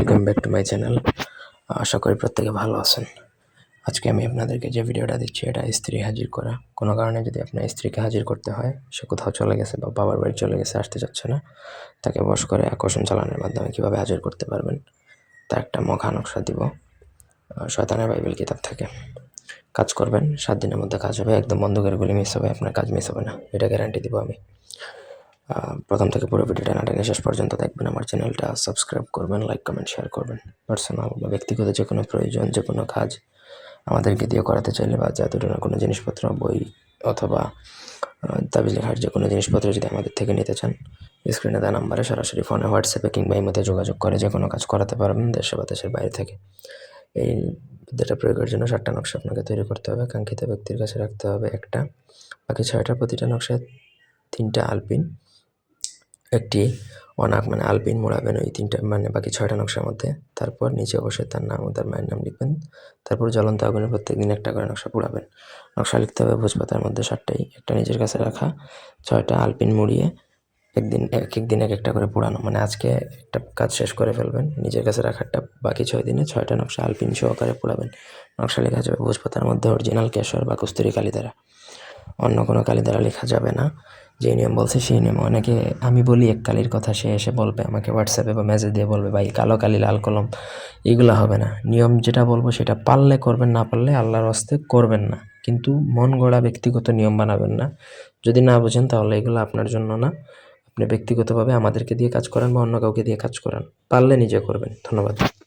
Welcome back to my channel আশা করি প্রত্যেকে ভালো আছেন। আজকে আমি আপনাদেরকে যে ভিডিওটা দিচ্ছি, এটা স্ত্রী হাজির করা। কোনো কারণে যদি আপনার স্ত্রীকে হাজির করতে হয়, সে কোথাও চলে গেছে বা বাবার বাড়ি চলে গেছে, আসতে চাচ্ছে না, তাকে বস করে আকর্ষণ চালানোর মাধ্যমে কীভাবে হাজির করতে পারবেন, তা একটা মখা নকশা দিব। শয়তানের বাইবেল কিতাব থেকে। কাজ করবেন, সাত দিনের মধ্যে কাজ হবে, একদম বন্ধ করে গুলি মিস হবে, আপনার কাজ মিস হবে না। এটা গ্যারান্টি দিব আমি। প্রথম থেকে পুরো ভিডিওটা না টেনে শেষ পর্যন্ত দেখবেন। আমার চ্যানেলটা সাবস্ক্রাইব করবেন লাইক কমেন্ট শেয়ার করবেন। পার্সোনাল বা ব্যক্তিগত যে কোনো প্রয়োজন যে কোনো কাজ আমাদেরকে দিয়ে করাতে চাইলে বা জাদুটনা কোনো জিনিসপত্র, বই অথবা তাবিজ লেখার যে কোনো জিনিসপত্র যদি আমাদের থেকে নিতে চান স্ক্রিনে দেওয়া নাম্বারে সরাসরি ফোনে হোয়াটসঅ্যাপে কিংবা ইমোতে যোগাযোগ করে যে কোনো কাজ করাতে পারবেন দেশে বা দেশের বাইরে থেকে। এই বিদ্যাটা প্রয়োগের জন্য সাতটা নকশা আপনাকে তৈরি করতে হবে। কাঙ্ক্ষিত ব্যক্তির কাছে রাখতে হবে একটা, বাকি ছয়টা প্রতিটা নকশায় তিনটা আলপিন। একটি অনাক মানে আলপিন মোড়াবেন ওই তিনটা মানে বাকি ছয়টা নকশার মধ্যে। তারপর নিচে অবশ্যই তার নাম ও তার মায়ের নাম লিখবেন। তারপর জ্বলন্ত আগুনে প্রত্যেক দিন একটা করে নকশা পোড়াবেন। নকশা লিখতে হবে, ভোজপাতার মধ্যে সাতটাই, একটা নিজের কাছে রাখা, ছয়টা আলপিন মুড়িয়ে একদিন, এক এক দিন এক একটা করে পোড়ানো। মানে আজকে একটা কাজ শেষ করে ফেলবেন, নিজের কাছে রাখারটা বাকি ছয় দিনে ছয়টা নকশা আলপিন সহকারে পোড়াবেন। নকশা লেখা যাবে ভোজপাতার মধ্যে অরিজিনাল কেশর বা কস্তুরি কালি দ্বারা। অন্য কোনো কালি দ্বারা লেখা যাবে না। যে নিয়ম বলছে সেই নিয়ম। অনেকে আমি বলি, এক কালির কথা সে এসে বলবে, আমাকে হোয়াটসঅ্যাপে বা মেসেজ দিয়ে বলবে, ভাই, কালো কালি, লাল কলম, এগুলো হবে না। নিয়ম যেটা বলব সেটা পারলে করবেন, না পারলে আল্লাহর হস্তে করবেন না। কিন্তু মন গড়া ব্যক্তিগত নিয়ম বানাবেন না। যদি না বোঝেন তাহলে এগুলো আপনার জন্য না। আপনি ব্যক্তিগতভাবে আমাদেরকে দিয়ে কাজ করেন বা অন্য কাউকে দিয়ে কাজ করান। পারলে নিজে করবেন। ধন্যবাদ।